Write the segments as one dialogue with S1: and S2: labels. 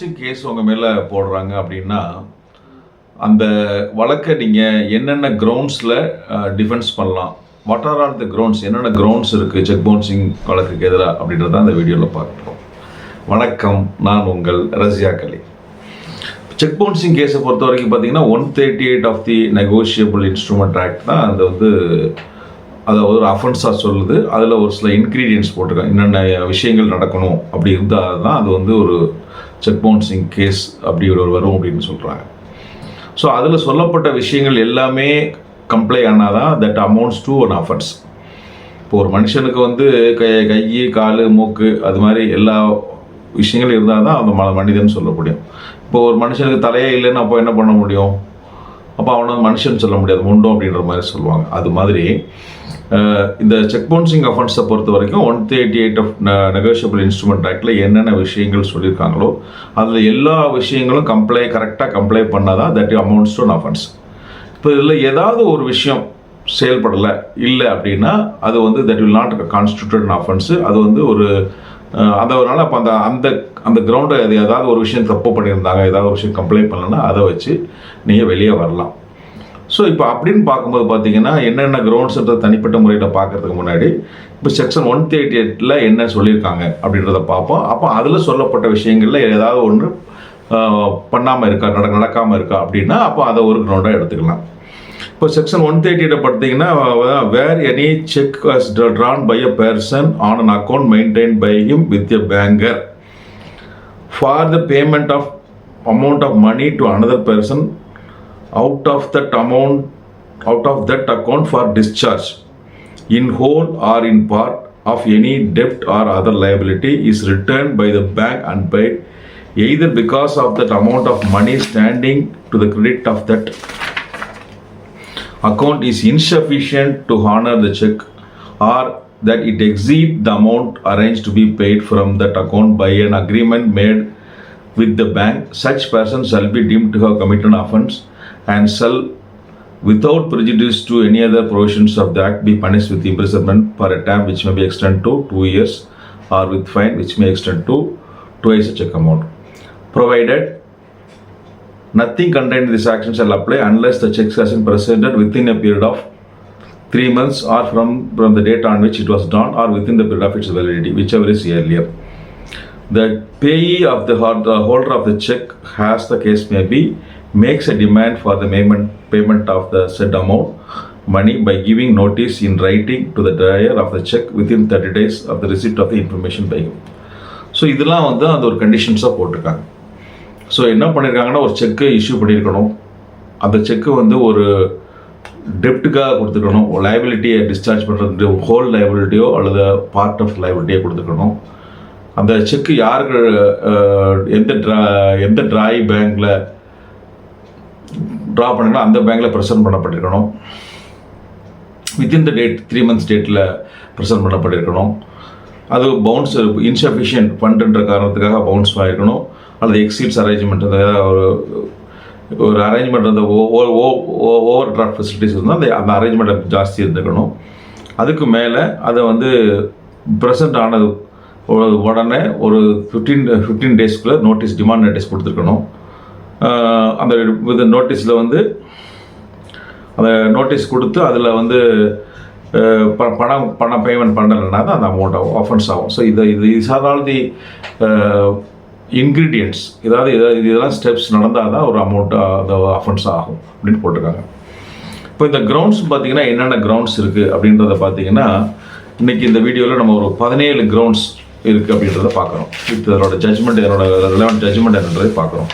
S1: Case உங்கள் மேலே போடுறாங்க அப்படின்னா அந்த வழக்கை நீங்கள் என்னென்ன கிரவுண்ட்ஸில் டிஃபென்ஸ் பண்ணலாம்? What are are the grounds என்னென்ன கிரவுண்ட்ஸ் இருக்குது செக் பவுன்சிங் வழக்குக்கு எதிராக அப்படின்றத அந்த வீடியோவில் பார்க்குறோம் வணக்கம் நான் உங்கள் ரஷ்யா கலி. செக் பவுன்சிங் கேஸை பொறுத்த வரைக்கும் பார்த்தீங்கன்னா one thirty eight of the negotiable instrument act தான் அது வந்து அதை ஒரு அஃபென்ஸாக சொல்லுது. அதில் ஒரு சில இன்க்ரீடியன்ஸ் போட்டிருக்காங்க. என்னென்ன விஷயங்கள் நடக்கணும் அப்படி இருந்தால் தான் அது வந்து ஒரு செக் பவுன்சிங் கேஸ் அப்படி ஒரு வரும் அப்படின்னு சொல்கிறாங்க ஸோ அதில் சொல்லப்பட்ட விஷயங்கள் எல்லாமே கம்ப்ளை ஆனால் தான் that amounts to one offence இப்போ ஒரு மனுஷனுக்கு வந்து கை கை கால் மூக்கு அது மாதிரி எல்லா விஷயங்களும் இருந்தால் தான் அந்த ம மனிதன் சொல்ல முடியும். இப்போ ஒரு மனுஷனுக்கு தலையே இல்லைன்னு அப்போ என்ன பண்ண முடியும்? அப்போ அவனை மனுஷன் சொல்ல முடியாது முண்டும் அப்படின்ற மாதிரி சொல்லுவாங்க. அது மாதிரி இந்த செக் பவுன்சிங் அஃபென்ஸை பொறுத்த வரைக்கும் one thirty eight of negotiable instrument ஆக்டில் என்னென்ன விஷயங்கள் சொல்லியிருக்காங்களோ அதில் எல்லா விஷயங்களும் கம்ப்ளை கரெக்டாக கம்ப்ளை பண்ணால் தான் தட் அமௌண்ட்ஸ் டு அஃபென்ஸ் இப்போ இதில் ஏதாவது ஒரு விஷயம் செயல்படலை இல்லை அப்படின்னா அது வந்து that will not constituted offence அது வந்து ஒரு அஹ், அதனால அப்போ அந்த அந்த அந்த கிரவுண்டை அது ஏதாவது ஒரு விஷயம் தப்பு பண்ணியிருந்தாங்க ஏதாவது ஒரு விஷயம் கம்ப்ளைண்ட் பண்ணலன்னா அதை வச்சு நீங்கள் வெளியே வரலாம். ஸோ இப்போ அப்படின்னு பார்க்கும்போது பார்த்தீங்கன்னா என்னென்ன கிரவுண்ட்ஸ்ன்ற தனிப்பட்ட முறையில் பார்க்கறதுக்கு முன்னாடி இப்போ செக்ஷன் ஒன் தேர்ட்டி எயிட்டில் என்ன சொல்லியிருக்காங்க அப்படின்றத பார்ப்போம். அப்போ அதில் சொல்லப்பட்ட விஷயங்களில் ஏதாவது ஒன்று பண்ணாமல் இருக்கா நட நடக்காமல் இருக்கா அப்படின்னா அப்போ அதை ஒரு கிரவுண்டாக எடுத்துக்கலாம். இப்போ செக்ஷன் ஒன் தேர்ட்டியில் பார்த்தீங்கன்னா where any cheque drawn by a person on an account maintained by him with a banker for the payment of amount of money to another person out of that amount out of that account for discharge in whole or in part of any debt or other liability is returned by the bank unpaid either because of that amount of money standing to the credit of that account is insufficient to honor the check or that it exceed the amount arranged to be paid from that account by an agreement made with the bank. Such person shall be deemed to have committed an offense and shall without prejudice to any other provisions of the act be punished with imprisonment for a term which may be extended to 2 years or with fine which may extend to twice such amount provided Nothing contained in this action shall apply unless the check has been presented within a period of three months or from, from the date on which it was done or within the period of its validity, whichever is earlier. The payee of the, holder of the check, has the case may be, makes a demand for the payment, payment of the said amount money by giving notice in writing to the dyer of the check within 30 days of the receipt of the information by him. So இதெல்லாம் வந்து அந்த ஒரு கண்டிஷன்ஸாக போட்டிருக்காங்க. So என்ன பண்ணியிருக்காங்கன்னா ஒரு செக்கு issue பண்ணியிருக்கணும் அந்த செக்கு வந்து ஒரு டெப்ட்டுக்காக கொடுத்துருக்கணும். லைபிலிட்டியை டிஸ்சார்ஜ் பண்ணுறது ஹோல் லைபிலிட்டியோ அல்லது பார்ட் ஆஃப் லைபிலிட்டியோ கொடுத்துருக்கணும். அந்த செக்கு யாருக்கு எந்த ட்ரா எந்த ட்ராய் பேங்க்கில் ட்ரா பண்ணுங்களோ அந்த பேங்க்கில் present பண்ணப்பட்டிருக்கணும். Within the date three months டேட்டில் ப்ரெசென்ட் பண்ணப்பட்டிருக்கணும். அது பவுன்ஸ் இன்சஃபிஷியன்ட் ஃபண்டுன்ற காரணத்துக்காக பவுன்ஸ் ஆகிருக்கணும் அல்லது எக்ஸிட்ஸ் அரேஞ்ச்மெண்ட் அந்த ஒரு ஒரு அரேஞ்ச்மெண்ட் அந்த ஓவர் டிராஃப்ட் ஃபெசிலிட்டிஸ் இருந்தால் அந்த அந்த அரேஞ்ச்மெண்ட் ஜாஸ்தி இருந்துக்கணும். அதுக்கு மேலே அதை வந்து ப்ரெசென்ட் ஆனது உடனே ஒரு ஃபிஃப்டீன் ஃபிஃப்டீன் டேஸ்க்குள்ளே நோட்டீஸ் டிமாண்ட் நோட்டீஸ் கொடுத்துருக்கணும். அந்த வித் நோட்டீஸில் வந்து அந்த நோட்டீஸ் கொடுத்து அதில் வந்து ப- பணம் பணம் பேமெண்ட் பண்ணலைன்னா தான் அந்த அமௌண்ட் ஆகும் ஆஃபன்ஸ் ஆகும். ஸோ இது இது சாதாரண தி இன்க்ரீடியன்ட்ஸ் ஏதாவது இதை- இதெல்லாம் ஸ்டெப்ஸ் நடந்தால் தான் ஒரு அமௌண்ட் அந்த ஆஃபன்ஸ் ஆகும் அப்படின்னு போட்டிருக்காங்க. இப்போ இந்த கிரவுண்ட்ஸ் பார்த்தீங்கன்னா என்னென்ன கிரவுண்ட்ஸ் இருக்குது அப்படின்றத பார்த்தீங்கன்னா இன்னைக்கு இந்த வீடியோவில் நம்ம ஒரு பதினேழு கிரவுண்ட்ஸ் இருக்குது அப்படின்றத பார்க்குறோம். இப்போ இதனோட ஜட்ஜ்மெண்ட் என்னோட ரிலவெண்ட் ஜட்மெண்ட் என்னன்றதை பார்க்குறோம்.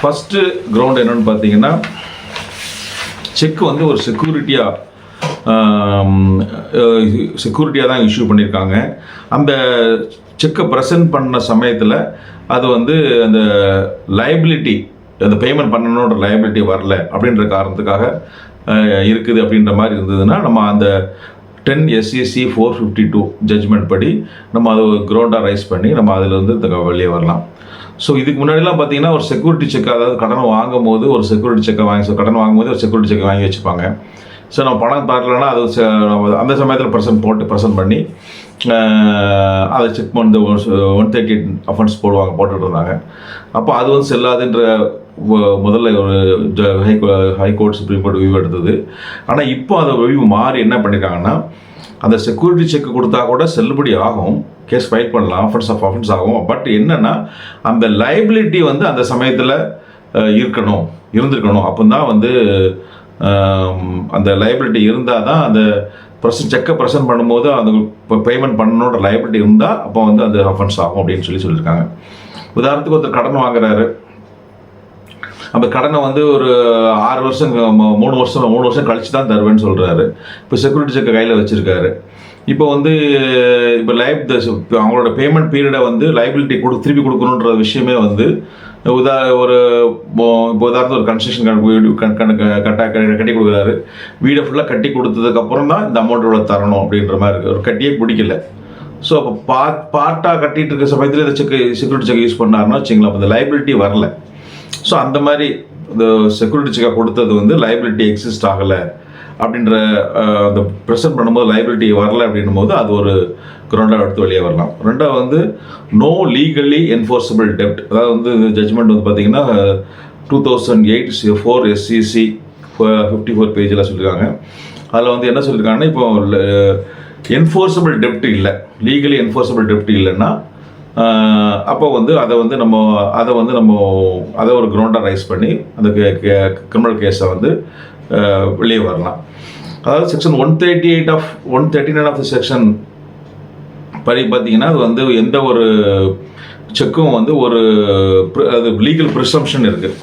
S1: ஃபஸ்ட்டு கிரவுண்ட் என்னென்னு பார்த்தீங்கன்னா செக் வந்து ஒரு செக்யூரிட்டியாக செக்யூரிட்டியாக தான் இஷ்யூ பண்ணியிருக்காங்க அந்த செக்கை ப்ரெசென்ட் பண்ண சமயத்தில் அது வந்து அந்த லைபிலிட்டி அந்த பேமெண்ட் பண்ணணுன்ற லைபிலிட்டி வரல அப்படின்ற காரணத்துக்காக இருக்குது அப்படின்ற மாதிரி இருந்ததுன்னா நம்ம அந்த ten SCSC four fifty two judgment படி நம்ம அதை க்ரௌண்டாக ரைஸ் பண்ணி நம்ம அதில் வந்து த- வெளியே வரலாம். ஸோ இதுக்கு முன்னாடிலாம் பார்த்தீங்கன்னா ஒரு செக்யூரிட்டி செக் அதாவது கடன் வாங்கும்போது ஒரு செக்யூரிட்டி செக்கை வாங்கி ஸோ கடன் வாங்கும்போது ஒரு செக்யூரிட்டி செக்கை வாங்கி வச்சுப்பாங்க. ஸோ நம்ம பணம் பார்க்கலன்னா அது ச- அந்த சமயத்தில் பர்சன்ட் போட்டு பர்சன்ட் பண்ணி அதை செக் பண்ணி ஒன் தேர்ட்டி எயிட் அஃபென்ஸ் போடுவாங்க போட்டுட்டு இருந்தாங்க. அப்போ அது வந்து செல்லாதுன்ற முதல்ல ஒரு high high court supreme court view எடுத்தது. ஆனால் இப்போ அதை வியூ மாறி என்ன பண்ணியிருக்காங்கன்னா அந்த செக்யூரிட்டி செக் கொடுத்தா கூட செல்லுபடி ஆகும். கேஸ் ஃபைல் பண்ணலாம் ஆஃபன்ஸ் ஆஃப் அஃபென்ஸ் ஆகும். பட் என்னென்னா அந்த லைபிலிட்டி வந்து அந்த சமயத்தில் இருக்கணும் இருந்திருக்கணும். அப்போ தான் வந்து அந்த லைபிலிட்டி இருந்தால் தான் அந்த ப்ரெசன்ட் செக்கை ப்ரெசென்ட் பண்ணும்போது அந்த இப்போ பேமெண்ட் பண்ணணுன்ற லைபிலிட்டி இருந்தால் அப்போ வந்து அது அஃபன்ஸ் ஆகும் அப்படின்னு சொல்லி சொல்லியிருக்காங்க. உதாரணத்துக்கு ஒருத்தர் கடன் வாங்குறாரு. நம்ம கடனை வந்து ஒரு ஆறு வருஷம் மூணு வருஷம் மூணு வருஷம் கழிச்சு தான் தருவேன்னு சொல்கிறாரு இப்போ செக்யூரிட்டி செக்கை கையில் வச்சுருக்காரு. இப்போ வந்து இப்போ லைஃப் இப்போ அவங்களோட பேமெண்ட் பீரியடை வந்து லைபிலிட்டி கொடு திருப்பி கொடுக்கணுன்ற விஷயமே வந்து உதா ஒரு இப்போ உதாரணத்து ஒரு கன்ஸ்ட்ரக்ஷன் வீடு கட்டா கட்டி கொடுக்குறாரு. வீடை ஃபுல்லாக கட்டி கொடுத்ததுக்கப்புறம் தான் இந்த அமௌண்ட் இவ்வளோ தரணும் அப்படின்ற மாதிரி இருக்குது ஒரு கட்டியே பிடிக்கல. ஸோ அப்போ பார்ட் பார்ட்டாக கட்டிட்டு இருக்க சமயத்தில் இந்த செக் செக்யூரிட்டி செக் யூஸ் பண்ணாருன்னா வச்சுங்களேன் அப்போ இந்த லைபிலிட்டி வரல. ஸோ அந்த மாதிரி இந்த செக்யூரிட்டி செக்கை கொடுத்தது வந்து லைபிலிட்டி எக்ஸிஸ்ட் ஆகலை அப்படின்ற அந்த ப்ரெசென்ட் பண்ணும்போது லைபிலிட்டி வரல அப்படின்னும் போது அது ஒரு கிரௌண்டாக எடுத்து வெளியே வரலாம். ரெண்டாவது வந்து நோ லீகலி என்ஃபோர்ஸபிள் டெப்ட் அதாவது வந்து ஜட்ஜ்மெண்ட் வந்து பார்த்திங்கன்னா two thousand eight four SCC fifty four பேஜில் சொல்லியிருக்காங்க அதில் வந்து என்ன சொல்லியிருக்காங்கன்னா இப்போ என்ஃபோர்ஸபிள் டெப்ட் இல்லை. லீகலி என்ஃபோர்ஸபிள் டெப்ட் இல்லைன்னா அப்போ வந்து அதை வந்து நம்ம அதை வந்து நம்ம அதை ஒரு கிரவுண்டாக ரைஸ் பண்ணி அந்த கிரிமினல் கேஸை வந்து வெளியே வரலாம். அதாவது section one thirty eight of one thirty nine of the section படி பார்த்தீங்கன்னா அது வந்து எந்த ஒரு செக்கும் வந்து ஒரு அது லீகல் ப்ரிசம்ஷன் இருக்குது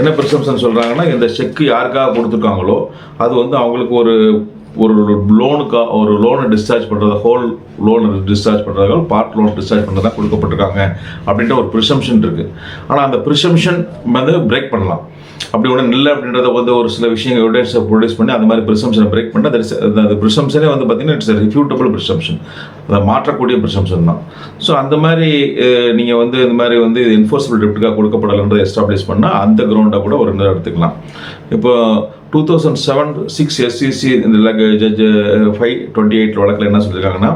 S1: என்ன ப்ரிசம்ஷன் சொல்கிறாங்கன்னா இந்த செக்கு யாருக்காக கொடுத்துருக்காங்களோ அது வந்து அவங்களுக்கு ஒரு ஒரு லோனுக்கா ஒரு லோனை டிஸ்சார்ஜ் பண்ணுறது ஹோல் லோன் டிஸ்சார்ஜ் பண்ணுறதால பார்ட் லோன் டிஸ்சார்ஜ் பண்ணுறதா கொடுக்கப்பட்டிருக்காங்க அப்படின்ற ஒரு ப்ரிசம்ஷன் இருக்குது ஆனால் அந்த ப்ரிசம்ஷன் வந்து பிரேக் பண்ணலாம். அப்படி ஒன்றும் இல்லை அப்படின்றத வந்து ஒரு சில விஷயங்கள் எவிடன்ஸை ப்ரொடியூஸ் பண்ணி அந்த மாதிரி ப்ரிசம்ஷனை பிரேக் பண்ணி அது அந்த ப்ரிசம்ஷனே வந்து பார்த்தீங்கன்னா இட்ஸ் ரிஃப்யூட்டபிள் ப்ரிசம்ஷன் அதை மாற்றக்கூடிய ப்ரிசம்ஷன் தான். ஸோ அந்த மாதிரி நீங்கள் வந்து இந்த மாதிரி வந்து இது என்ஃபோர்ஸபிள் டெப்ட்டுக்காக கொடுக்கப்படலைன்றதை எஸ்டாப்ளிஷ் பண்ணால் அந்த கிரவுண்டை கூட ஒரு நேரம் எடுத்துக்கலாம். இப்போ two thousand seven six SCC இந்த ஜட்ஜ் ஃபைவ் டுவெண்ட்டி எயிட் வழக்கில் என்ன சொல்லியிருக்காங்கன்னா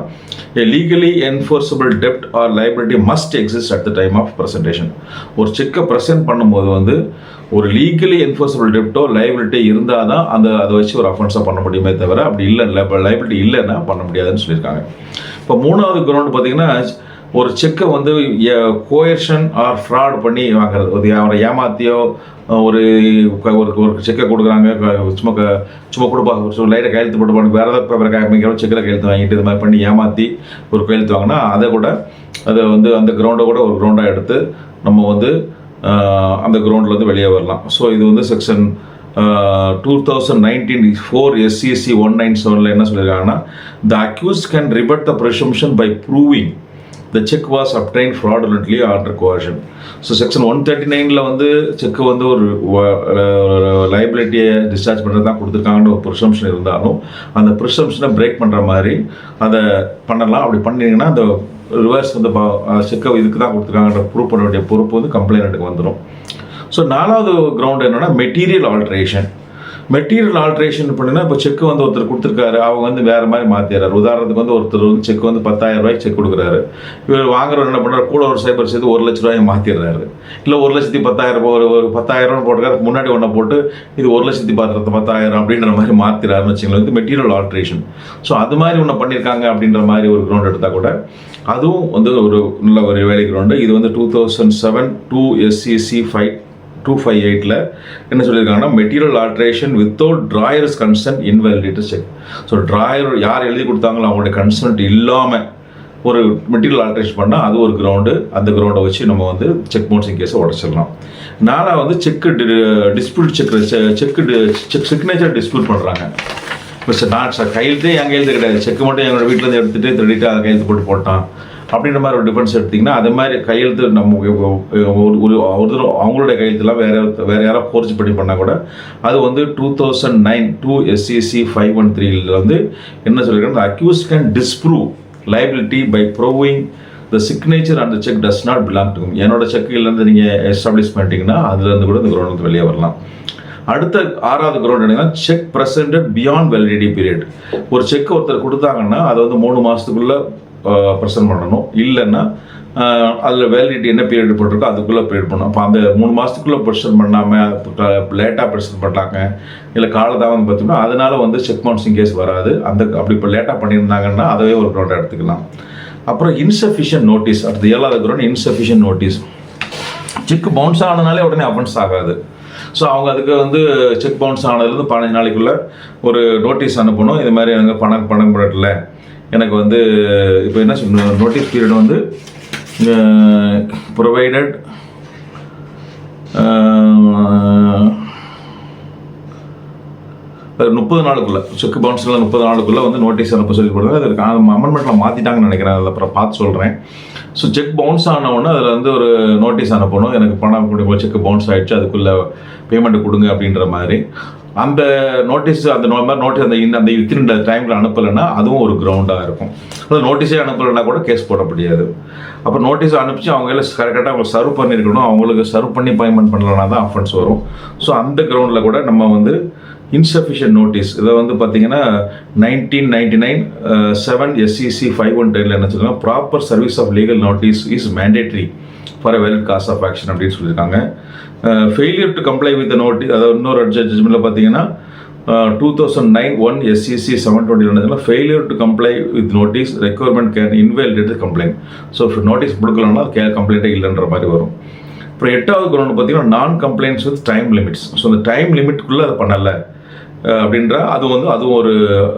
S1: legally enforceable dept or or must must at the time of of ஒரு செக்கை ப்ரெசென்ட் பண்ணும்போது வந்து ஒரு லீகலி என்ஃபோர்ஸபிள் டெப்ட்டோ லைபிலிட்டி இருந்தால் தான் அந்த அதை வச்சு ஒரு அஃபென்ஸாக பண்ண முடியுமே தவிர அப்படி இல்லை லைபிலிட்டி இல்லைன்னா பண்ண முடியாதுன்னு சொல்லியிருக்காங்க. இப்போ மூணாவது கிரவுண்ட் பார்த்தீங்கன்னா ஒரு செக்கை வந்து கோயர்ஷன் ஆர் ஃப்ராட் பண்ணி வாங்குறது. ஒரு அவரை ஏமாத்தியோ ஒரு ஒரு ஒரு செக்கை கொடுக்குறாங்க சும்மா க- சும்மா கொடுப்பாங்க சும்மா லைட்டை கையெழுத்து போட்டு பண்ணி வேறு ஏதாவது பேப்பரை காமிக்கிறோம் செக்கில் கையெழுத்து வாங்கிட்டு இது மாதிரி பண்ணி ஏமாற்றி ஒரு கையெழுத்து வாங்கினா அதை கூட அதை வந்து அந்த கிரவுண்டை கூட ஒரு கிரவுண்டாக எடுத்து நம்ம வந்து அந்த கிரவுண்ட்லேருந்து வெளியே வரலாம். ஸோ இது வந்து section two thousand nineteen four SCSC one nine செவனில் என்ன சொல்லியிருக்காங்கன்னா the accused can rebut the presumption by proving the cheque was obtained fraudulently order coercion so section one thirty நைனில் வந்து செக்கு வந்து ஒரு லைபிலிட்டியை டிஸ்சார்ஜ் பண்ணுறது தான் கொடுத்துருக்காங்கன்ற ஒரு ப்ரிசம்ஷன் இருந்தாலும் அந்த ப்ரிசம்ஷனை பிரேக் பண்ணுற மாதிரி அதை பண்ணலாம். அப்படி பண்ணீங்கன்னா அந்த ரிவர்ஸ் வந்து செக்கை இதுக்கு தான் கொடுத்துருக்காங்கன்ற ப்ரூவ் பண்ண வேண்டிய பொறுப்பு வந்து கம்ப்ளைண்ட்டுக்கு வந்துடும் ஸோ நாலாவது கிரவுண்ட் என்னென்னா மெட்டீரியல் ஆல்ட்ரேஷன் மெட்டீரியல் ஆல்ட்ரேஷன் பண்ணினா இப்போ செக் வந்து ஒருத்தர் கொடுத்துருக்காரு. அவங்க வந்து வேறு மாதிரி மாற்றிடுறாரு உதாரணத்துக்கு வந்து ஒருத்தர் வந்து செக் வந்து பத்தாயிரம் ரூபாய்க்கு செக் கொடுக்குறாரு. இவர் வாங்குறவர் என்ன பண்ணுறாரு கூட ஒரு சைபர் சேர்த்து ஒரு லட்ச ரூபாய் மாற்றிடுறாரு இல்லை ஒரு லட்சத்தி பத்தாயிரம் ரூபாய் ஒரு ஒரு பத்தாயிரம் போட்டுக்காரு முன்னாடி ஒன்றை போட்டு இது ஒரு லட்சத்தி பத்து பத்தாயிரம் அப்படின்ற மாதிரி மாற்றிடுறாருன்னு வச்சுங்களேன் வந்து மெட்டீரியல் ஆல்ட்ரேஷன் ஸோ அது மாதிரி ஒன்று பண்ணியிருக்காங்க அப்படின்ற மாதிரி ஒரு கிரவுண்ட் எடுத்தால் கூட அதுவும் வந்து ஒரு நல்ல ஒரு வேலை கிரவுண்டு இது வந்து two thousand seven two SCC five two five எயிட்டில் என்ன சொல்லியிருக்காங்கன்னா material alteration without drawer's consent invalidate cheque so drawer யார் எழுதி கொடுத்தாங்களோ அவங்களுடைய கன்சென்ட் இல்லாமல் ஒரு மெட்டீரியல் ஆல்ட்ரேஷன் பண்ணால் அது ஒரு கிரவுண்டு அந்த கிரவுண்டை வச்சு நம்ம வந்து செக் பவுன்சிங் கேஸை உடச்சிடலாம். நாலாக வந்து cheque dispute cheque cheque cheque signature dispute பண்ணுறாங்க இப்போ சார் நான் சார் கையெழுத்தே என் கையெழுத்து கிடையாது. செக்கு மட்டும் எங்களோட வீட்டிலேருந்து எடுத்துகிட்டு திருடிட்டு அதை கையெழுத்து போட்டு போட்டான். அப்படின்ற மாதிரி ஒரு டிஃபரன்ஸ் எடுத்திங்கன்னா அது மாதிரி கையெழுத்து நம்ம ஒரு ஒரு ஒருத்தர் அவங்களுடைய கையெழுத்துலாம் வேற வேற யாரோ ஃபோர்ஸ் பண்ணி பண்ணால் கூட அது வந்து two thousand nine two SCC five one த்ரீல வந்து என்ன சொல்லியிருக்காங்க accused can disprove liability by proving the signature and cheque does not belong to என்னோட செக்குலேருந்து நீங்கள் எஸ்டாப்ளிஷ் பண்ணிட்டீங்கன்னா அதுலேருந்து கூட இந்த கிரௌண்ட் வெளியே வரலாம். அடுத்த ஆறாவது கிரவுண்ட் என்னன்னா cheque presented beyond validity period ஒரு செக் ஒருத்தர் கொடுத்தாங்கன்னா அதை வந்து மூணு மாதத்துக்குள்ளே ப்ரெசென்ட் பண்ணணும். இல்லைன்னா அதில் வேலிடிட்டி என்ன பீரியட் போட்டிருக்கோ அதுக்குள்ளே பீரியட் பண்ணணும். அப்போ அந்த மூணு மாதத்துக்குள்ளே ப்ரெசென்ட் பண்ணாமல் லேட்டாக ப்ரெசென்ட் பண்ணுறாங்க இல்லை காலதாமதம் பார்த்தோம்னா அதனால் வந்து செக் பவுன்சிங் கேஸ் வராது. அந்த அப்படி இப்போ லேட்டாக பண்ணியிருந்தாங்கன்னா அதவே ஒரு ப்ராடக்ட் எடுத்துக்கலாம். அப்புறம் இன்சஃபிஷியன்ட் நோட்டீஸ் அடுத்து ஏழாவது ground insufficient notice cheque bounce ஆனதுனாலே உடனே அஃபென்ஸ் ஆகாது. ஸோ அவங்க அதுக்கு வந்து செக் பவுன்ஸ் ஆனதுலேருந்து பதினஞ்சு நாளைக்குள்ளே ஒரு நோட்டீஸ் அனுப்பணும். இது மாதிரி எனக்கு பணம் பணம் படல. எனக்கு வந்து இப்போ என்ன சொல்லணும் நோட்டீஸ் பீரியட் வந்து ப்ரொவைடட் முப்பது நாளுக்குள்ளே செக் பவுன்ஸில் முப்பது நாளுக்குள்ளே வந்து நோட்டீஸ் அனுப்ப சொல்லி கொடுத்தாங்க அதுக்கு அமெண்ட்மெண்ட்டில் மாற்றிட்டாங்கன்னு நினைக்கிறேன். அதில் அப்புறம் பார்த்து சொல்கிறேன் ஸோ செக் பவுன்ஸ் ஆனவொடனே அதில் வந்து ஒரு நோட்டீஸ் அனுப்பணும். எனக்கு பணம் கொடுக்க செக் பவுன்ஸ் ஆகிடுச்சு அதுக்குள்ளே பேமெண்ட் கொடுங்க அப்படின்ற மாதிரி. அந்த நோட்டீஸ் அந்த மாதிரி நோட்டீஸ் அந்த இந்த அந்த வித்தின் டைமில் அனுப்பலைன்னா அதுவும் ஒரு கிரவுண்டாக இருக்கும். அது நோட்டீஸே அனுப்பலைன்னா கூட கேஸ் போட முடியாது. அப்போ நோட்டீஸ் அனுப்பிச்சு அவங்க எல்லாம் கரெக்டாக அவங்க சர்வ் பண்ணியிருக்கணும் அவங்களுக்கு சர்வ் பண்ணி பேமெண்ட் பண்ணலனா தான் அஃபன்ஸ் வரும். ஸோ அந்த கிரவுண்டில் கூட நம்ம வந்து இன்சஃபிஷியன்ட் நோட்டீஸ் இதை வந்து பார்த்தீங்கன்னா nineteen ninety nine seven SCC five one டெனில் என்ன சொல்லுவாங்க proper service of legal notice is mandatory for a valid cause of action அப்படின்னு சொல்லியிருக்காங்க. Failure to comply with notice அதாவது இன்னொரு ஜட்ஜ்மெண்ட்டில் பார்த்தீங்கன்னா two thousand nine one SCC seven twenty failure to comply with notice requirement can invalidate complaint so notice கொடுக்கலன்னா கே கம்ப்ளைண்ட்டே இல்லைன்ற மாதிரி வரும். அப்புறம் எட்டாவது குரௌண்ட் பார்த்தீங்கன்னா non complaints with time limits so அந்த டைம் லிமிட்குள்ளே அதை பண்ணலை. Uh, அப்படின்ற அது வந்து அதுவும் ஒரு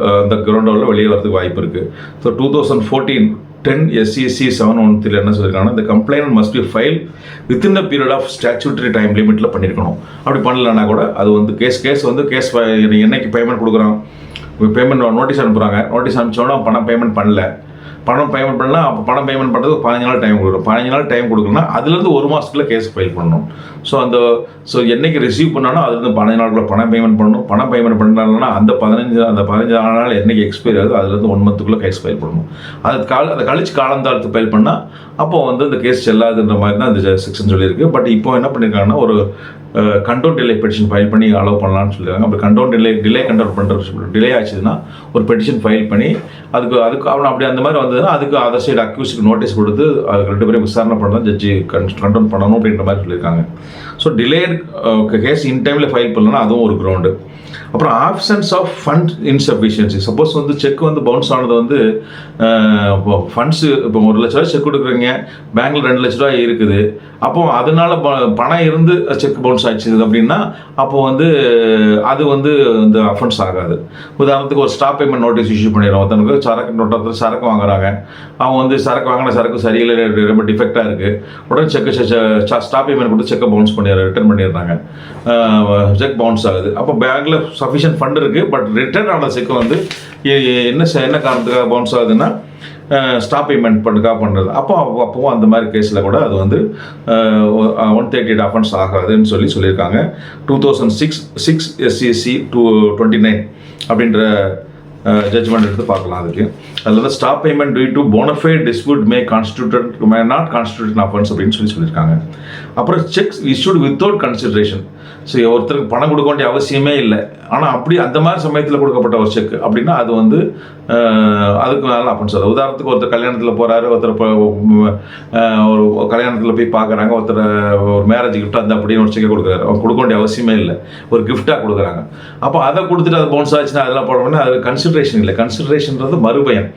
S1: uh, அந்த கிரவுண்டில் வெளியே வரதுக்கு வாய்ப்பு இருக்குது so two thousand fourteen ten SCSC seven one three என்ன சொல்லியிருக்காங்கன்னா இந்த complaint must be file within the period of statutory time லிமிட்டில் பண்ணியிருக்கணும் அப்படி பண்ணலன்னா கூட அது வந்து கேஸ் கேஸ் வந்து கேஸ் என்னைக்கு பேமெண்ட் கொடுக்குறோம் பேமெண்ட் நோட்டீஸ் அனுப்புகிறாங்க நோட்டீஸ் அனுப்பிச்சோன்னா பணம் பேமெண்ட் பண்ணல. பணம் பேமெண்ட் பண்ணலாம் அப்போ பணம் பேமெண்ட் பண்ணுறதுக்கு பதினஞ்சு நாள் டைம் கொடுக்கணும். பதினஞ்சு நாள் டைம் கொடுக்கணும்னா அதுலேருந்து ஒரு மாதத்துக்குள்ள கேஸ் ஃபைல் பண்ணணும். ஸோ அந்த ஸோ என்னைக்கு ரிசீவ் பண்ணாலும் அதுலேருந்து பதினஞ்சு நாளுக்குள்ள பணம் பேமெண்ட் பண்ணணும். பணம் பேமெண்ட் பண்ணலன்னா அந்த பதினஞ்சு அந்த பதினஞ்சு நாள் என்றைக்கு எக்ஸ்பைரி ஆகுது அதுலேருந்து ஒன் மந்த்துக்குள்ளே கேஸ் ஃபைல் பண்ணணும். அது கால அதை கழிச்சு காலந்தாழ்த்து ஃபைல் பண்ணால் அப்போ வந்து இந்த கேஸ் செல்லாதுன்ற மாதிரி தான் இந்த செக்ஷன் சொல்லியிருக்கு. பட் இப்போ என்ன பண்ணியிருக்காங்கன்னா ஒரு கண்ட்ரோல் டிலே பெட்டிஷன் ஃபைல் பண்ணி அலோவ் பண்ணலாம்னு சொல்லியிருக்காங்க அப்படி கண்ட்ரோல் டிலே டிலே கண்ட்ரோல் பண்ணுற டிலே ஆச்சுன்னா ஒரு பெட்டிஷன் ஃபைல் பண்ணி அதுக்கு அதுக்கு அவன் அப்படி அந்த மாதிரி வந்ததுன்னா அதுக்கு அதர் சைடு அக்யூஸ்க்கு நோட்டீஸ் கொடுத்து அதுக்கு ரெண்டு பேரும் விசாரணை பண்ணலாம் ஜட்ஜி கண்ட்ரோல் பண்ணணும் அப்படின்ற மாதிரி சொல்லியிருக்காங்க ஸோ டிலே கேஸ் இன் டைமில் ஃபைல் பண்ணலன்னா அதுவும் ஒரு கிரவுண்டு அப்புறம் absence of fund insufficiency suppose வந்து செக் வந்து பவுன்ஸ் ஆனது வந்து இப்போ ஃபண்ட்ஸு இப்போ ஒரு லட்ச ரூபாய் செக் கொடுக்குறீங்க பேங்க்கில் ரெண்டு லட்ச ரூபாய் இருக்குது. அப்போ அதனால ப- பணம் இருந்து செக் பவுன்ஸ் ஆச்சு அப்படின்னா அப்போ வந்து அது வந்து இந்த அஃபென்ஸ் ஆகாது. உதாரணத்துக்கு ஒரு ஸ்டாப் பேமெண்ட் நோட்டீஸ் இஷ்யூ பண்ணிடுறோம். ஒருத்தனுக்கு சரக்கு நோட்டத்தில் சரக்கு வாங்குறாங்க. அவங்க வந்து சரக்கு வாங்கின சரக்கு சரியில்லை ரொம்ப டிஃபெக்டாக இருக்குது உடனே செக் ஸ்டாப் பேமெண்ட் கொடுத்து செக்கை பவுன்ஸ் பண்ணி ரிட்டர்ன் பண்ணிடுறாங்க. செக் பவுன்ஸ் ஆகுது. அப்போ பேங்க்கில் சஃபிஷியன்ட் ஃபண்ட் இருக்குது பட் ரிட்டர்ன் ஆன செக் வந்து என்ன செ- என்ன காரணத்துக்காக பவுன்ஸ் ஆகுதுன்னா ஸ்டாப் பேமெண்ட் பண்ணுக்காக பண்ணுறது அப்போ அப்போ- அப்போவும் அந்த மாதிரி கேஸில் கூட அது வந்து ஒன் தேர்ட்டி எயிட் அஃபென்ஸ் ஆகாதுன்னு சொல்லி சொல்லியிருக்காங்க. Two thousand six six SCSC two twenty nine அப்படின்ற ஜட்ஜ்மெண்ட் எடுத்து பார்க்கலாம் அதுக்கு. அதில் வந்து stop payment due to bona fide dispute may constituted may not constitute offence அப்படின்னு சொல்லி சொல்லியிருக்காங்க. அப்புறம் cheques issued without consideration so ஒருத்தருக்கு பணம் கொடுக்க வேண்டிய அவசியமே இல்லை. ஆனால் அப்படி அந்த மாதிரி சமயத்தில் கொடுக்கப்பட்ட ஒரு செக் அப்படின்னா அது வந்து அதுக்கு மேலே அஃபென்ஸ் சொல்ல உதாரணத்துக்கு ஒருத்தர் கல்யாணத்தில் போகிறாரு ஒருத்தர் இப்போ ஒரு கல்யாணத்தில் போய் பார்க்குறாங்க ஒருத்தர் ஒரு மேரேஜ் கிஃப்ட் அந்த அப்படின்னு ஒரு செக்கை கொடுக்குறாரு. அவங்க கொடுக்க வேண்டிய அவசியமே இல்லை. ஒரு கிஃப்டாக கொடுக்குறாங்க. அப்போ அதை கொடுத்துட்டு அது பவுன்ஸ் ஆச்சுன்னா அதெல்லாம் போடணும்னா அது கன்சிடரேஷன் இல்லை. கன்சிடரேஷன்றது மறுபயன்.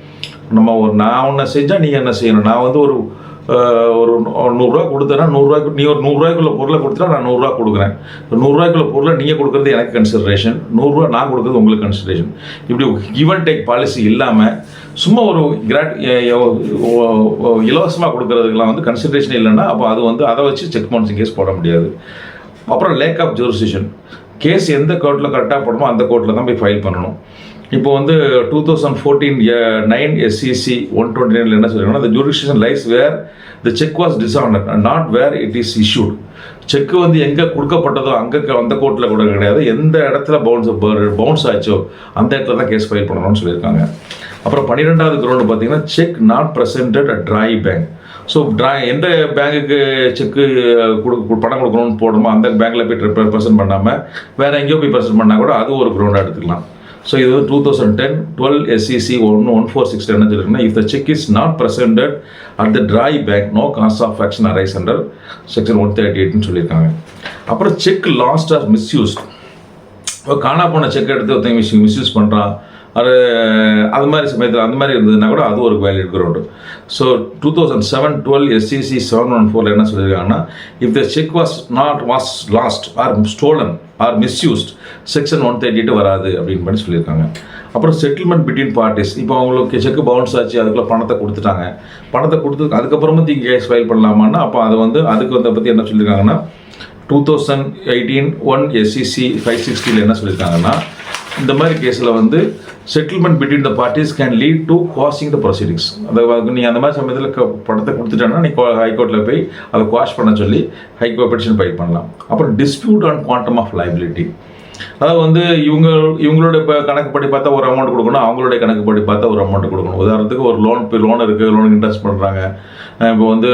S1: நம்ம ஒரு நான் ஒன்று செஞ்சால் நீங்கள் என்ன செய்யணும்? நான் வந்து ஒரு ஒரு நூறுரூவா கொடுத்தேன்னா நூறுரூவாய்க்கு நீ ஒரு நூறுரூவாய்க்குள்ள பொருளை கொடுத்தா நான் நூறுரூவா கொடுக்குறேன். நூறுரூவாய்க்குள்ள பொருளை நீங்கள் கொடுக்குறது எனக்கு கன்சிடரேஷன் நூறுரூவா நான் கொடுக்குறது உங்களுக்கு கன்சிடரேஷன் இப்படி கிவ் அண்ட் டேக் பாலிசி இல்லாமல் சும்மா ஒரு கிராட் இலவசமாக கொடுக்குறதுக்கெல்லாம் வந்து கன்சிடரேஷன் இல்லைன்னா அப்போ அது வந்து அதை வச்சு செக் பவுன்சிங் கேஸ் போட முடியாது. அப்புறம் லேக் ஆஃப் ஜூரிசிஷன் கேஸ் எந்த கோர்ட்டில் கரெக்டாக போடணுமோ அந்த கோர்ட்டில் தான் போய் ஃபைல் பண்ணணும். இப்போ வந்து two thousand fourteen nine SCC one twenty நைனில் என்ன சொல்லிருக்காங்கன்னா the jurisdiction lies where the cheque was dishonored not where it is issued cheque வந்து எங்கே கொடுக்கப்பட்டதோ அங்கே அந்த கோர்ட்டில் கூட கிடையாது. எந்த இடத்துல பவுன்ஸ் பவுன்ஸ் ஆச்சோ அந்த இடத்துல தான் கேஸ் ஃபைல் பண்ணணும்னு சொல்லியிருக்காங்க. அப்புறம் பன்னிரெண்டாவது கிரௌண்டு பார்த்தீங்கன்னா cheque not presented at dry bank so draw எந்த பேங்குக்கு செக்கு கொடு பணம் கொடுக்கணும்னு போடணுமோ அந்த பேங்க்கில் போய் ப்ரெசென்ட் பண்ணாமல் வேறு எங்கேயோ போய் ப்ரெசென்ட் பண்ணால் கூட அது ஒரு கிரௌண்டாக எடுத்துக்கலாம். ஸோ இது two thousand ten twelve SCC one one four six என்ன சொல்லியிருக்குன்னா if the cheque is not presented at the drawee bank no cause of action arise under section one thirty எயிட்னு சொல்லியிருக்காங்க. அப்புறம் செக் லாஸ்ட் ஆர் மிஸ்யூஸ்ட் இப்போ காணா போன check எடுத்து ஒருத்தங்க miss misuse பண்ணுறான் அது அது மாதிரி சமயத்தில் அந்த மாதிரி இருந்ததுன்னா கூட அது ஒரு value ground so two thousand seven twelve SCC seven one ஃபோரில் என்ன சொல்லியிருக்காங்கன்னா if the cheque was not was lost or stolen or misused section one thirty வராது அப்படின்னு பண்ணி சொல்லியிருக்காங்க. அப்புறம் செட்டில்மெண்ட் பிட்வீன் பார்ட்டிஸ் இப்போ அவங்களுக்கு செக் பவுன்ஸ் ஆச்சு அதுக்குள்ளே பணத்தை கொடுத்துட்டாங்க. பணத்தை கொடுத்து அதுக்கப்புறமா நீங்கள் கேஸ் ஃபைல் பண்ணலாமான்னா அப்போ அதை வந்து அதுக்கு வந்து பற்றி என்ன சொல்லியிருக்காங்கன்னா two thousand eighteen one SCC five சிக்ஸ்டியில் என்ன சொல்லியிருக்காங்கன்னா இந்த மாதிரி கேஸில் வந்து settlement between the parties can lead to quashing the proceedings அதாவது நீ அந்த மாதிரி சமயத்தில் படத்தை பணத்தை கொடுத்துட்டேன்னா நீ ஹைகோர்ட்டில் போய் அதை குவாஷ் பண்ண சொல்லி ஹைகோர்ட் பெட்டிஷன் ஃபைல் பண்ணலாம். அப்புறம் dispute on quantum of liability அதாவது வந்து இவங்க இவங்களுடைய இப்போ கணக்குப்படி பார்த்தா ஒரு அமௌண்ட் கொடுக்கணும் அவங்களுடைய கணக்குப்படி பார்த்தா ஒரு அமௌண்ட் கொடுக்கணும். உதாரணத்துக்கு ஒரு லோன் இப்போ லோன் இருக்குது லோனுக்கு இன்ட்ரெஸ்ட் பண்ணுறாங்க இப்போ வந்து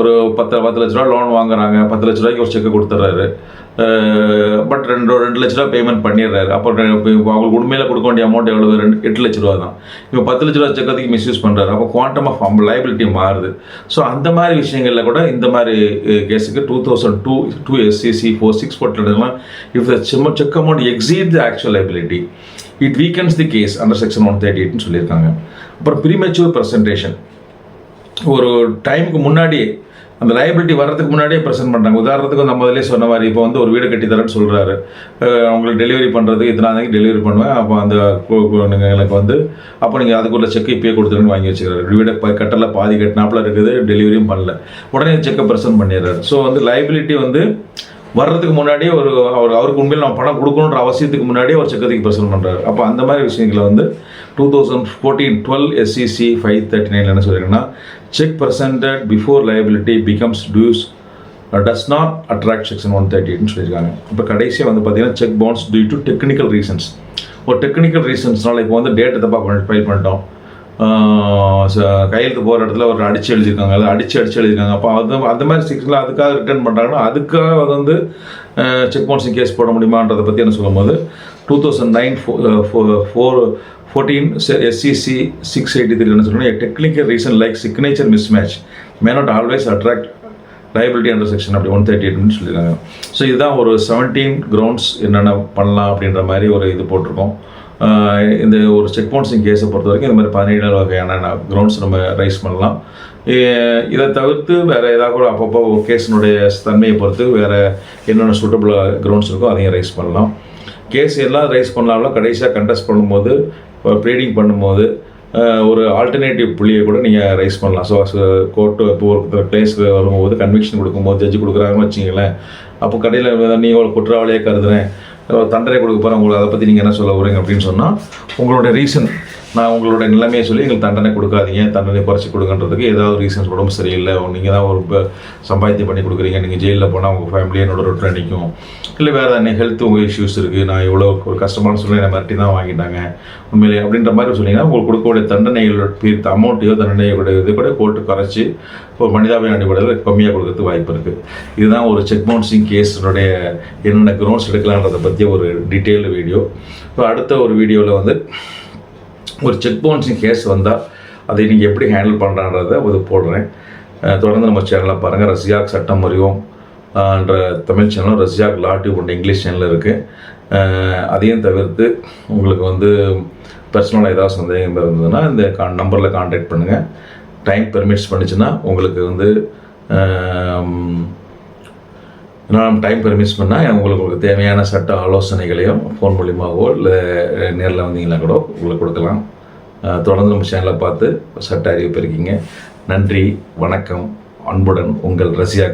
S1: ஒரு பத்து பத்து லட்ச ரூபா லோன் வாங்குறாங்க. பத்து லட்ச ரூபாய்க்கு ஒரு செக்கு கொடுத்துட்றாரு. பட் ரெண்டு ரெண்டு லட்ச ரூபா பேமெண்ட் பண்ணிடுறாரு. அப்போ அவங்களுக்கு உண்மையில் கொடுக்க வேண்டிய அமௌண்ட் எவ்வளவு? ரெண்டு எட்டு லட்ச ரூபா தான். இப்போ பத்து லட்ச ரூபா செக்கத்துக்கு மிஸ்யூஸ் பண்ணுறாரு அப்போ குவான்டம் ஆஃப் லைபிலிட்டி மாறுது. ஸோ அந்த மாதிரி விஷயங்களில் கூட இந்த மாதிரி கேஸுக்கு two thousand two two SCC four six போட்டுலாம் if the cheque amount exceed the actual liability it weakens the case under section one thirty எயிட்னு சொல்லியிருக்காங்க. அப்புறம் ப்ரீமெச்சூர் ப்ரெசன்டேஷன் ஒரு டைமுக்கு முன்னாடியே அந்த லைபிலிட்டி வர்றதுக்கு முன்னாடியே ப்ரெசென்ட் பண்ணுறாங்க உதாரணத்துக்கு நம்ம அதிலே சொன்ன மாதிரி இப்போ வந்து ஒரு வீடு கட்டி தரேன்னு சொல்கிறாரு அவங்களுக்கு டெலிவரி பண்ணுறதுக்கு இத்தனாந்தேக்கு டெலிவரி பண்ணுவேன். அப்போ அந்த கு- எனக்கு வந்து அப்போ நீங்கள் அதுக்குள்ள செக் இப்பயே கொடுத்துருன்னு வாங்கி வச்சுக்கிறாரு. வீடை ப கட்டல பாதி கட்டினாப்புல இருக்குது டெலிவரியும் பண்ணல. உடனே செக்கை ப்ரெசென்ட் பண்ணிடுறாரு. ஸோ வந்து லைபிலிட்டி வந்து வர்றதுக்கு முன்னாடியே ஒரு அவர் அவருக்கு உண்மையில் நம்ம பணம் கொடுக்கணுன்ற அவசியத்துக்கு முன்னாடியே ஒரு செக்கத்துக்கு ப்ரெசென்ட் பண்ணுறாரு அப்போ அந்த மாதிரி விஷயங்களை வந்து two thousand fourteen twelve SCC five thirty nine என்ன சொல்லியிருக்கேன்னா cheque presented before liability becomes dues does not attract section one தேர்ட்டின்னு சொல்லியிருக்காங்க இப்போ கடைசியாக வந்து பார்த்தீங்கன்னா cheque bounce due to technical reasons ஒரு டெக்னிக்கல் ரீசன்ஸ்னால இப்போ வந்து டேட்டை தப்பாக ஃபைல் பண்ணிட்டோம். ச- கையெழுத்து போகிற இடத்துல ஒரு அடிச்சு எழுதியிருக்காங்க. அதை அடிச்சு அடிச்சு எழுதியிருக்காங்க. அப்போ அது அந்த மாதிரி செக்ஷனில் அதுக்காக ரிட்டர்ன் பண்ணுறாங்கன்னா அதுக்காக அது வந்து செக் பவுன்ஸிங் கேஸ் போட முடியுமான்றதை பற்றி என்ன சொல்லும்போது two thousand nine four fourteen SCC six eighty three என்ன சொல்லணும். Technical reason like signature mismatch may not always attract liability under section அப்படி ஒன் தேர்ட்டி எயிட்னு சொல்லியிருக்காங்க ஸோ இதுதான் ஒரு செவன்டீன் கிரவுண்ட்ஸ் என்னென்ன பண்ணலாம் அப்படின்ற மாதிரி ஒரு இது போட்டிருக்கோம். இந்த ஒரு செக் பவுன்சிங் கேஸை பொறுத்த வரைக்கும் இந்த மாதிரி பதினேழு வகையான கிரவுண்ட்ஸ் நம்ம ரைஸ் பண்ணலாம். இதை தவிர்த்து வேறு ஏதாவது கூட அப்பப்போ கேஸினுடைய தன்மையை பொறுத்து வேறு என்னென்ன சூட்டபிள் கிரவுண்ட்ஸ் இருக்கோ அதையும் ரைஸ் பண்ணலாம். கேஸ் எல்லாம் ரைஸ் பண்ணலாம்னா கடைசியாக கண்டெஸ்ட் பண்ணும்போது ப்ரீடிங் பண்ணும்போது ஒரு ஆல்டர்னேட்டிவ் புள்ளியை கூட நீங்கள் ரைஸ் பண்ணலாம். ஸோ கோர்ட்டு இப்போ ஒரு கேஸில் வரும்போது கன்விக்ஷன் கொடுக்கும்போது ஜட்ஜு கொடுக்குறாங்கன்னு வச்சிங்களேன் அப்போ கடையில் நீங்கள் ஒரு குற்றவாளியை கருதுறேன் தண்டரை தண்டனை கொடுக்க போகிறேன் உங்களுக்கு அதை பற்றி நீங்கள் என்ன சொல்ல போகிறீங்க அப்படின்னு சொன்னால் உங்களோட ரீசன் நான் உங்களோட நிலைமையை சொல்லி எங்களுக்கு தண்டனை கொடுக்காதீங்க. தண்டனை குறைச்சி கொடுங்கன்றதுக்கு ஏதாவது ரீசன்ஸ் உடம்பு சரியில்லை. நீங்கள் தான் ஒரு சம்பாத்தியம் பண்ணி கொடுக்குறீங்க. நீங்கள் ஜெயிலில் போனால் உங்கள் ஃபேமிலி என்னோட ரொட்டில் நிற்கும் இல்லை வேறு என்ன ஹெல்த் உங்கள் இஷ்யூஸ் இருக்குது நான் இவ்வளோ ஒரு கஷ்டமான சூழ்நிலை மிரட்டி தான் வாங்கிட்டாங்க. உண்மையிலே அப்படின்ற மாதிரி சொன்னீங்கன்னா உங்களுக்கு கொடுக்கக்கூடிய தண்டனைகளோட அமௌண்ட்டையோ தண்டனையோட இது கூட கோர்ட்டு குறைச்சி ஒரு மனிதாபிமான அடிப்படையில் கம்மியாக கொடுக்கறதுக்கு வாய்ப்பு இருக்குது இதுதான் ஒரு செக் பவுன்சிங் கேஸினுடைய என்னென்ன க்ரௌண்ட்ஸ் எடுக்கலான்றதை பற்றி ஒரு டீட்டெயில்டு வீடியோ இப்போ அடுத்த ஒரு வீடியோவில் வந்து ஒரு செக் பவுன்சிங் கேஸ் வந்தால் அதை நீங்கள் எப்படி ஹேண்டில் பண்ணுறான்றதை அது போடுறேன். தொடர்ந்து நம்ம சேனலை பாருங்கள் ரஷ்யாக் சட்டம் அறிவோம். என்ற தமிழ் சேனலும் ரஷ்யாக் லாட்டி ஒன்று இங்கிலீஷ் சேனல் இருக்குது அதையும் தவிர்த்து உங்களுக்கு வந்து பர்சனலாக ஏதாவது சந்தேகம் இருந்ததுன்னா இந்த கா நம்பரில் காண்டாக்ட் பண்ணுங்கள் டைம் பெர்மிட்ஸ் பண்ணுச்சுன்னா உங்களுக்கு வந்து நான் டைம் பெர்மிஸ் பண்ணால் உங்களுக்கு தேவையான சட்ட ஆலோசனைகளையும் ஃபோன் மூலியமாகவோ இல்லை நேரில் வந்தீங்கன்னா கூட உங்களுக்கு கொடுக்கலாம். தொடர்ந்து நம்ம சேனலை பார்த்து சட்ட அறிவிப்பு இருக்கீங்க. நன்றி வணக்கம். அன்புடன் உங்கள் ரஷ்யா